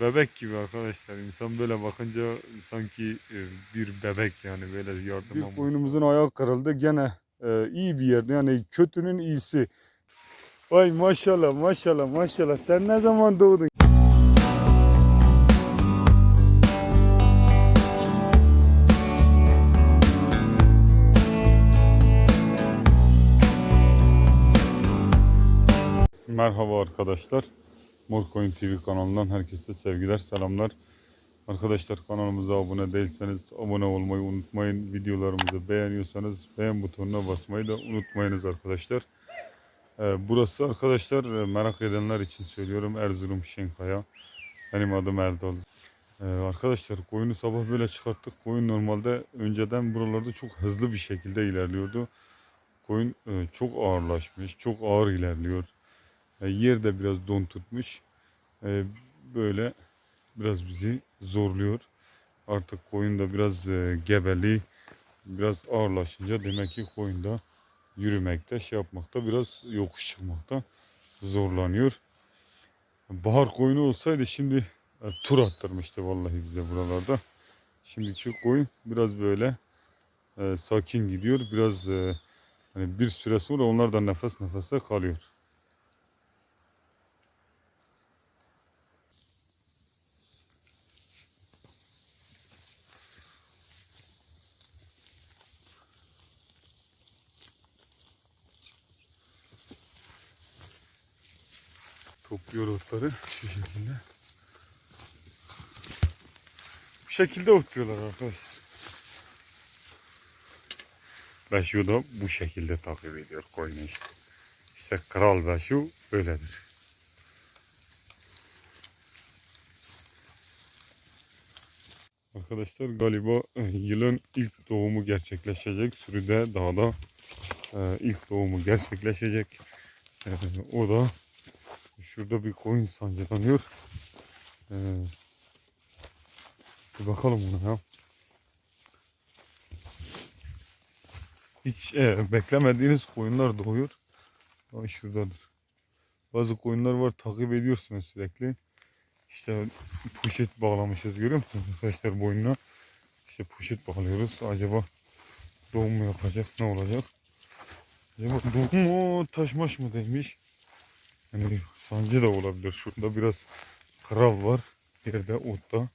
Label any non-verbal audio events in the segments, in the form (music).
Bebek gibi arkadaşlar. İnsan böyle bakınca sanki e, bir bebek yani böyle yardım Bir koyunumuzun ayağı kırıldı. Gene e, iyi bir yerde yani kötünün iyisi. Vay maşallah maşallah maşallah. Sen ne zaman doğdun? Merhaba arkadaşlar. Morcoin TV kanalından herkese sevgiler, selamlar. Arkadaşlar kanalımıza abone değilseniz abone olmayı unutmayın. Videolarımızı beğeniyorsanız beğen butonuna basmayı da unutmayınız arkadaşlar. Ee, burası arkadaşlar e, merak edenler için söylüyorum Erzurum Şenkaya. Benim adım Erdal. Ee, arkadaşlar koyunu sabah böyle çıkarttık. Koyun normalde önceden buralarda çok hızlı bir şekilde ilerliyordu. Koyun e, çok ağırlaşmış, çok ağır ilerliyor. E, yer de biraz don tutmuş. E, böyle biraz bizi zorluyor. Artık koyun da biraz e, gebeli, biraz ağırlaşınca demek ki koyun da yürümekte, şey yapmakta, biraz yokuş çıkmakta zorlanıyor. Bahar koyunu olsaydı şimdi tur attırmıştı vallahi bize buralarda. Şimdiki koyun biraz böyle sakin gidiyor. Biraz hani bir süre sonra onlar da nefes nefese kalıyor. Topluyor otları şu şekilde. Bu şekilde otluyorlar arkadaşlar. Beşu da bu şekilde takip ediyor koyunu işte. İşte kral Beşu böyledir. Arkadaşlar galiba e, yılın ilk doğumu gerçekleşecek. Sürüde dağda e, ilk doğumu gerçekleşecek. E, o da Şurada bir koyun sancılanıyor. Ee, bir bakalım ona ya. Hiç e, beklemediğiniz koyunlar doğuyor. Ay şuradadır. Bazı koyunlar var takip ediyorsunuz sürekli. İşte poşet bağlamışız görüyor musunuz arkadaşlar boynuna? İşte poşet bağlıyoruz. Acaba doğum mu yapacak? Ne olacak? Acaba doğum mu taşmaş mı demiş. Yani sancı da olabilir. Şurada biraz kral var. Yerde otta.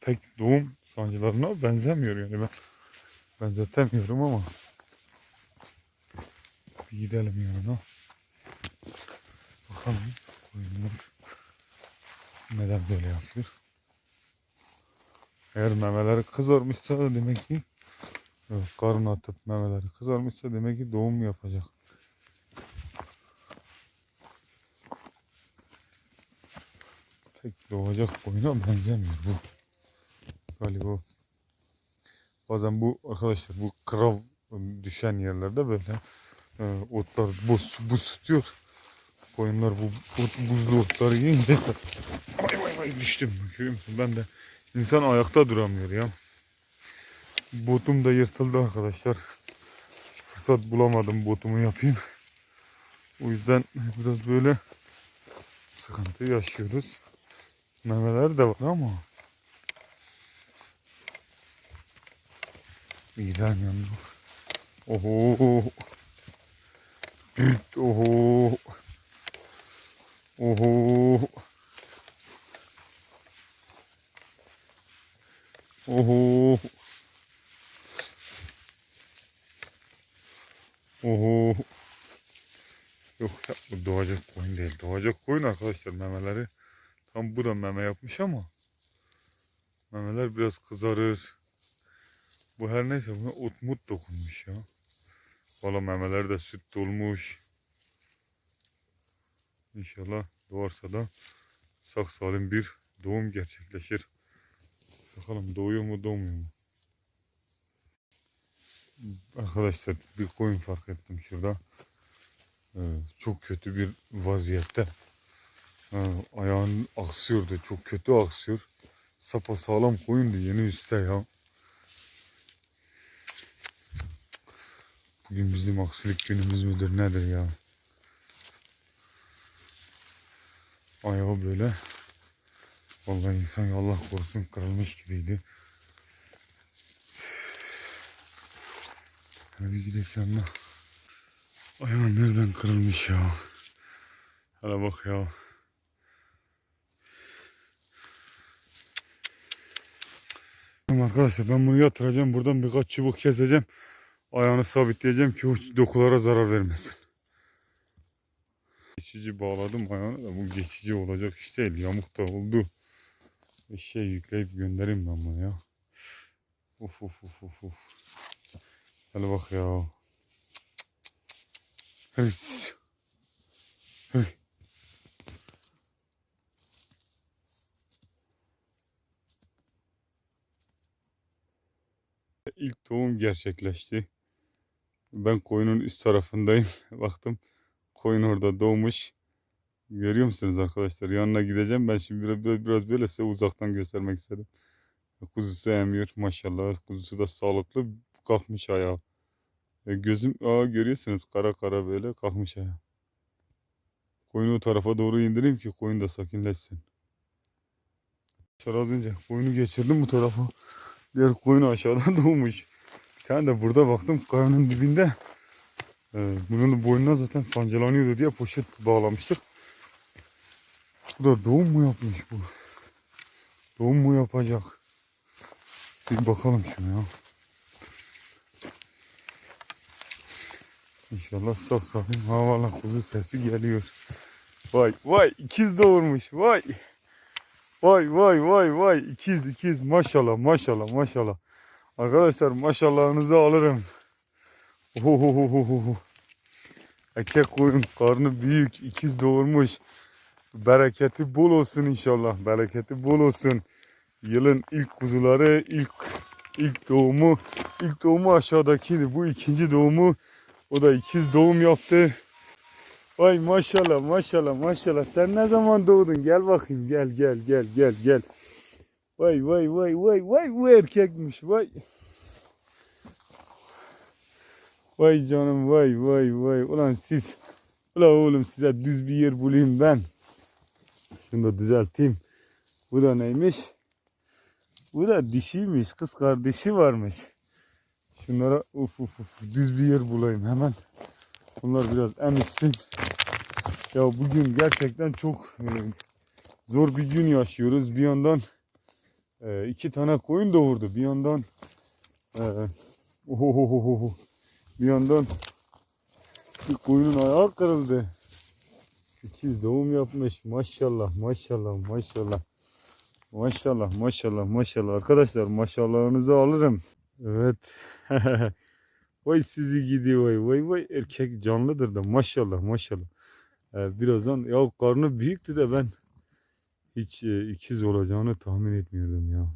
Pek doğum sancılarına benzemiyor yani ben benzetemiyorum ama bir gidelim yanına. Bakalım koyunlar neden böyle yapıyor. Eğer memeleri kızarmışsa demek ki Evet, karın atıp memeleri kızarmışsa demek ki doğum yapacak. Pek doğacak koyuna benzemiyor bu. Galiba bazen bu arkadaşlar bu kral düşen yerlerde böyle e, otlar buz, buz tutuyor. Koyunlar bu ot, buzlu otları yiyince vay vay vay düştüm. Görüyor? Ben de insan ayakta duramıyor ya. Botum da yırtıldı arkadaşlar. Fırsat bulamadım botumu yapayım. O yüzden biraz böyle sıkıntı yaşıyoruz. Memeler de var ama İğden yandı. Oho. Düt, Oho. Oho. Oho. Oho. Yok ya bu doğacak koyun değil. Doğacak koyun arkadaşlar memeleri. Tam bu da meme yapmış ama memeler biraz kızarır. Bu her neyse buna ot mut dokunmuş ya. Valla memeler de süt dolmuş. İnşallah doğarsa da sağ salim bir doğum gerçekleşir. Bakalım doğuyor mu doğmuyor mu? Arkadaşlar bir koyun fark ettim şurada. Ee, çok kötü bir vaziyette. Ee, ayağın aksıyordu. Çok kötü aksıyor. Sapa sağlam koyundu yeni üstte ya. Bugün bizim aksilik günümüz müdür nedir ya? ayağı böyle. Vallahi insan ya Allah korusun kırılmış gibiydi. Hadi gidelim yanına. Ayağı nereden kırılmış ya? Hele bak ya. Arkadaşlar ben bunu yatıracağım. Buradan birkaç çubuk keseceğim. Ayağını sabitleyeceğim ki o dokulara zarar vermesin. Geçici bağladım ayağını da bu geçici olacak iş değil. Yamuk da oldu. Bir şey yükleyip göndereyim ben bunu ya. Uf uf uf uf uf. Hadi bak ya. İlk doğum gerçekleşti. Ben koyunun üst tarafındayım. (laughs) Baktım koyun orada doğmuş. Görüyor musunuz arkadaşlar? Yanına gideceğim. Ben şimdi biraz, biraz, biraz böyle size uzaktan göstermek istedim. Kuzusu emiyor maşallah. Kuzusu da sağlıklı. Kalkmış ayağa. E, gözüm aa görüyorsunuz kara kara böyle kalkmış ayağa. Koyunu o tarafa doğru indireyim ki koyun da sakinleşsin. Az önce koyunu geçirdim bu tarafa. Diğer koyun aşağıdan (laughs) doğmuş. Bir tane de burada baktım kayanın dibinde. Ee, bunun boynuna zaten sancılanıyordu diye poşet bağlamıştık. Bu da doğum mu yapmış bu? Doğum mu yapacak? Bir bakalım şuna ya. İnşallah sağ salim havala kuzu sesi geliyor. Vay vay ikiz doğurmuş vay. Vay vay vay vay ikiz ikiz maşallah maşallah maşallah. Arkadaşlar maşallahınızı alırım. Ohohohoho. Erkek koyun karnı büyük ikiz doğurmuş. Bereketi bol olsun inşallah. Bereketi bol olsun. Yılın ilk kuzuları ilk ilk doğumu ilk doğumu aşağıdakiydi. Bu ikinci doğumu o da ikiz doğum yaptı. Vay maşallah maşallah maşallah. Sen ne zaman doğdun? Gel bakayım gel gel gel gel gel. Vay vay vay vay vay bu erkekmiş vay. Vay canım vay vay vay. Ulan siz. Ulan oğlum size düz bir yer bulayım ben. Şunu da düzelteyim. Bu da neymiş? Bu da dişiymiş. Kız kardeşi varmış. Şunlara uf uf uf düz bir yer bulayım hemen. Bunlar biraz emişsin. Ya bugün gerçekten çok e, zor bir gün yaşıyoruz. Bir yandan e, iki tane koyun doğurdu. Bir yandan e, bir yandan bir koyunun ayağı kırıldı. İkiz doğum yapmış. Maşallah maşallah maşallah. Maşallah maşallah maşallah. Arkadaşlar maşallahınızı alırım. Evet. (laughs) vay sizi gidiyor vay vay vay erkek canlıdır da maşallah maşallah. Ee, birazdan ya karnı büyüktü de ben hiç e, ikiz olacağını tahmin etmiyordum ya.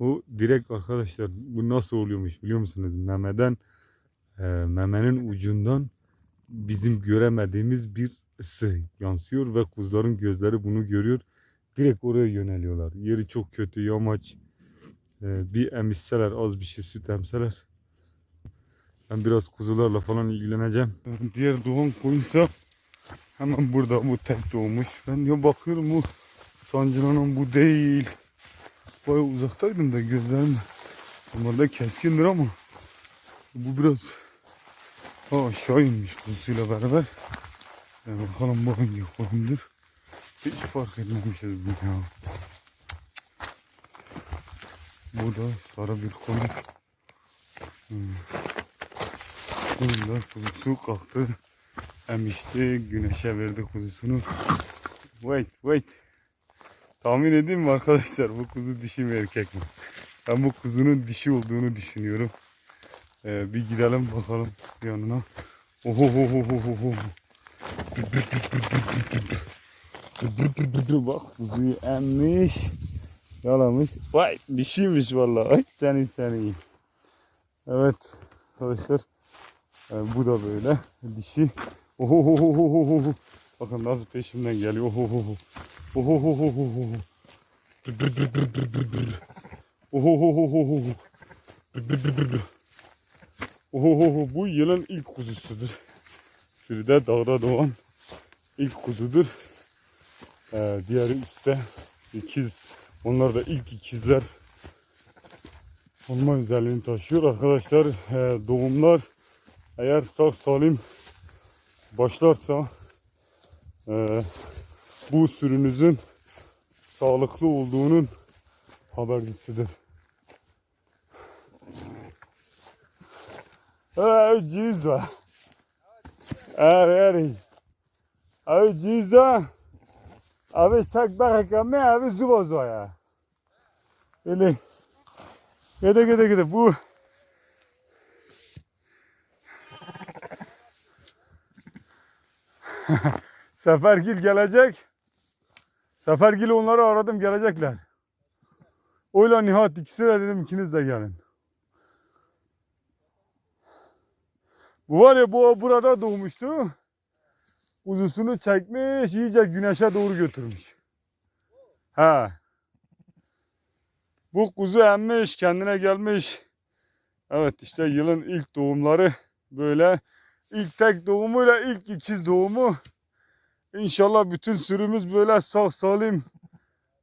Bu direkt arkadaşlar bu nasıl oluyormuş biliyor musunuz? Memeden e, memenin ucundan bizim göremediğimiz bir ısı yansıyor ve kuzuların gözleri bunu görüyor. Direkt oraya yöneliyorlar. Yeri çok kötü yamaç. E, bir emişseler az bir şey süt emseler. Ben biraz kuzularla falan ilgileneceğim. Diğer doğan koyunsa hemen burada bu tek doğmuş. Ben ya bakıyorum bu sancılanan bu değil. Bayağı uzaktaydım da gözlerim normalde keskindir ama bu biraz ha, aşağı inmiş kuzusuyla beraber. Yani bakalım bu hangi konumdur. Hiç fark etmemişiz bunu ya. Bu da sarı bir konu. Hmm. Bunun da kuzusu kalktı. Emişti. Güneşe verdi kuzusunu. Wait wait. Tahmin edeyim mi arkadaşlar bu kuzu dişi mi erkek mi? Ben bu kuzunun dişi olduğunu düşünüyorum. Ee, bir gidelim bakalım yanına. Oho ho ho ho ho ho. Bak kuzuyu emmiş. Yalamış. Vay dişiymiş vallahi. Ay seni seni. Evet arkadaşlar. Ee, bu da böyle dişi. Oho ho ho ho ho ho. Bakın nasıl peşimden geliyor. Ohohoho. Ohohohoho. Ohohohoho. Ohohoho. Bu yılın ilk kuzusudur. Sürüde dağda doğan ilk kuzudur. Ee, diğeri üstte ikiz. Onlar da ilk ikizler olma özelliğini taşıyor. Arkadaşlar e, doğumlar eğer sağ salim başlarsa e, bu sürünüzün sağlıklı olduğunun habercisidir. Hey Jesus. Hey, hey Jesus. Abi tak baraka me abi zubozo ya. Öyle. Gide gide gide bu. (laughs) Sefergil gelecek. Sefergil onları aradım gelecekler. Oyla Nihat ikisi de dedim ikiniz de gelin. Bu var ya bu burada doğmuştu. Uzusunu çekmiş iyice güneşe doğru götürmüş. Ha. Bu kuzu emmiş kendine gelmiş. Evet işte yılın ilk doğumları böyle. İlk tek doğumuyla ilk ikiz doğumu. İnşallah bütün sürümüz böyle sağ salim,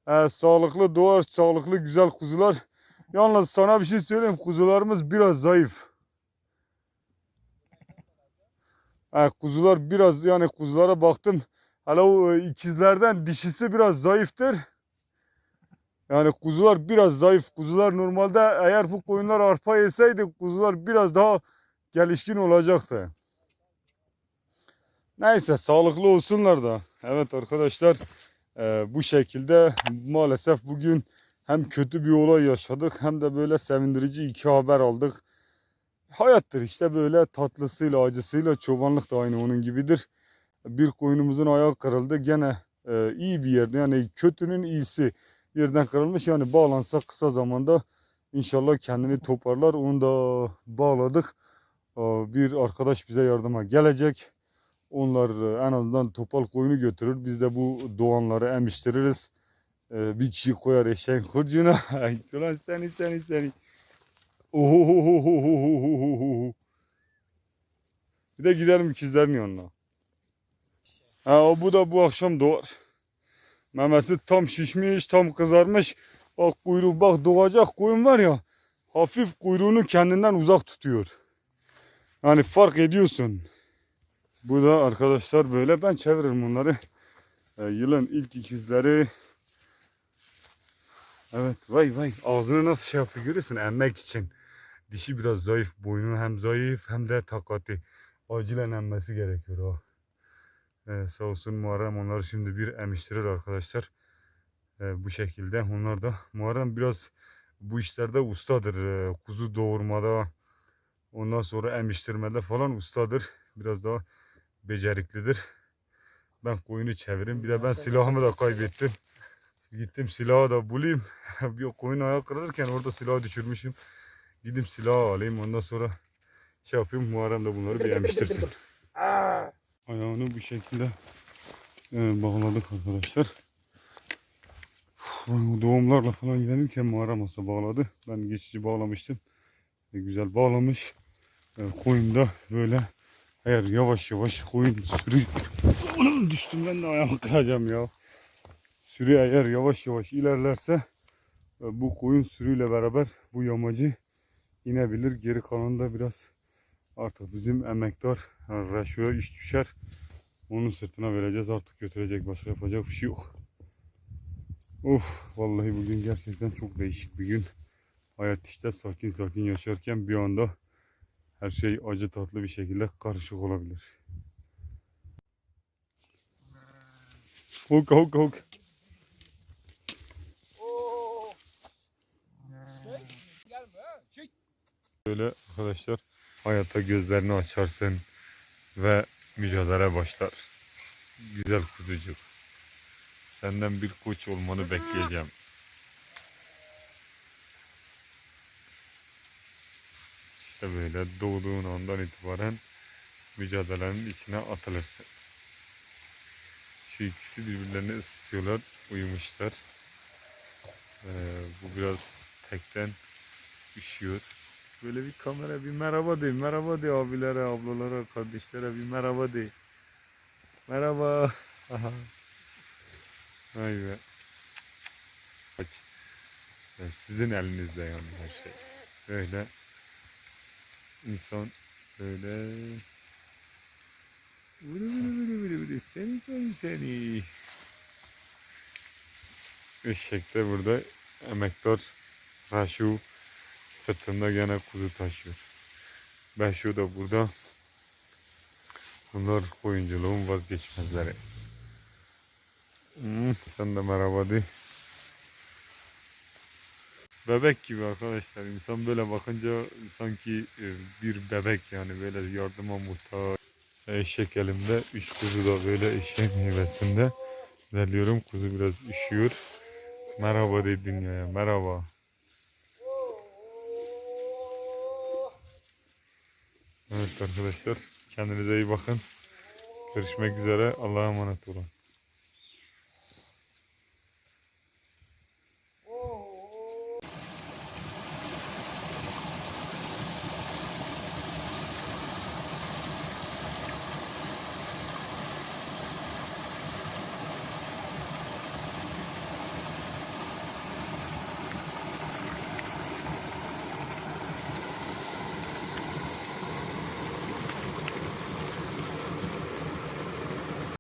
e, sağlıklı doğar, sağlıklı güzel kuzular. Yalnız sana bir şey söyleyeyim, kuzularımız biraz zayıf. E, kuzular biraz yani kuzulara baktım. Hala o e, ikizlerden dişisi biraz zayıftır. Yani kuzular biraz zayıf. Kuzular normalde eğer bu koyunlar arpa yeseydi kuzular biraz daha gelişkin olacaktı. Neyse sağlıklı olsunlar da. Evet arkadaşlar e, bu şekilde maalesef bugün hem kötü bir olay yaşadık hem de böyle sevindirici iki haber aldık. Hayattır işte böyle tatlısıyla acısıyla çobanlık da aynı onun gibidir. Bir koyunumuzun ayağı kırıldı gene e, iyi bir yerde yani kötünün iyisi yerden kırılmış yani bağlansa kısa zamanda inşallah kendini toparlar onu da bağladık. E, bir arkadaş bize yardıma gelecek. Onlar e, en azından topal koyunu götürür. Biz de bu doğanları emiştiririz. Ee, bir kişi koyar eşeğin kurcuna. (laughs) Ulan seni seni seni. Ohohohohohohoho. Bir de gidelim ikizlerin yanına. Ha, o bu da bu akşam doğar. Memesi tam şişmiş, tam kızarmış. Bak kuyruğu bak doğacak koyun var ya. Hafif kuyruğunu kendinden uzak tutuyor. Yani fark ediyorsun. Bu da arkadaşlar böyle ben çeviririm bunları. Ee, yılın ilk ikizleri. Evet vay vay ağzını nasıl şey yapıyor görüyorsun emmek için. Dişi biraz zayıf boynu hem zayıf hem de takati. Acilen emmesi gerekiyor o. Ee, sağ olsun Muharrem onları şimdi bir emiştirir arkadaşlar. Ee, bu şekilde onlar da Muharrem biraz bu işlerde ustadır. Ee, kuzu doğurmada ondan sonra emiştirmede falan ustadır. Biraz daha beceriklidir. Ben koyunu çevireyim. Bir de ben silahımı da kaybettim. Gittim silahı da bulayım. (laughs) bir koyun ayağı kırılırken orada silahı düşürmüşüm. Gidip silahı alayım. Ondan sonra şey yapayım. Muharrem de bunları bir yemiştirsin. (laughs) Ayağını bu şekilde e, bağladık arkadaşlar. Uf, Doğumlarla falan giderken Muharrem olsa bağladı. Ben geçici bağlamıştım. E, güzel bağlamış. E, koyun da böyle eğer yavaş yavaş koyun sürü... Onun düştüm ben de ayağımı kıracağım ya. Sürü eğer yavaş yavaş ilerlerse e, bu koyun sürüyle beraber bu yamacı inebilir. Geri kalanında biraz artık bizim emektar yani Reşo'ya iş düşer. Onun sırtına vereceğiz artık götürecek başka yapacak bir şey yok. Of vallahi bugün gerçekten çok değişik bir gün. Hayat işte sakin sakin yaşarken bir anda her şey acı tatlı bir şekilde karışık olabilir. Huk huk huk. Böyle arkadaşlar hayata gözlerini açarsın ve mücadele başlar. Güzel kuzucuk. Senden bir koç olmanı bekleyeceğim. Böyle doğduğun andan itibaren mücadelenin içine atılırsın. Şu ikisi birbirlerini ısıtıyorlar. Uyumuşlar. Ee, bu biraz tekten üşüyor. Böyle bir kamera bir merhaba de. Merhaba de abilere, ablalara, kardeşlere bir merhaba de. Merhaba. (laughs) Aha. Vay be. Sizin elinizde yani her şey. Böyle insan böyle Vıdı vıdı vıdı vıdı vıdı seni seni seni. Eşek de burada emektar Raşu sırtında gene kuzu taşıyor. Beşu da burada. Bunlar oyunculuğun vazgeçmezleri. Hmm, sen de merhaba de. Bebek gibi arkadaşlar. İnsan böyle bakınca sanki e, bir bebek yani böyle yardıma muhtaç. Eşek elimde. Üç kuzu da böyle eşek meyvesinde. Veriyorum. Kuzu biraz üşüyor. Merhaba de dünyaya. Merhaba. Evet arkadaşlar. Kendinize iyi bakın. Görüşmek üzere. Allah'a emanet olun.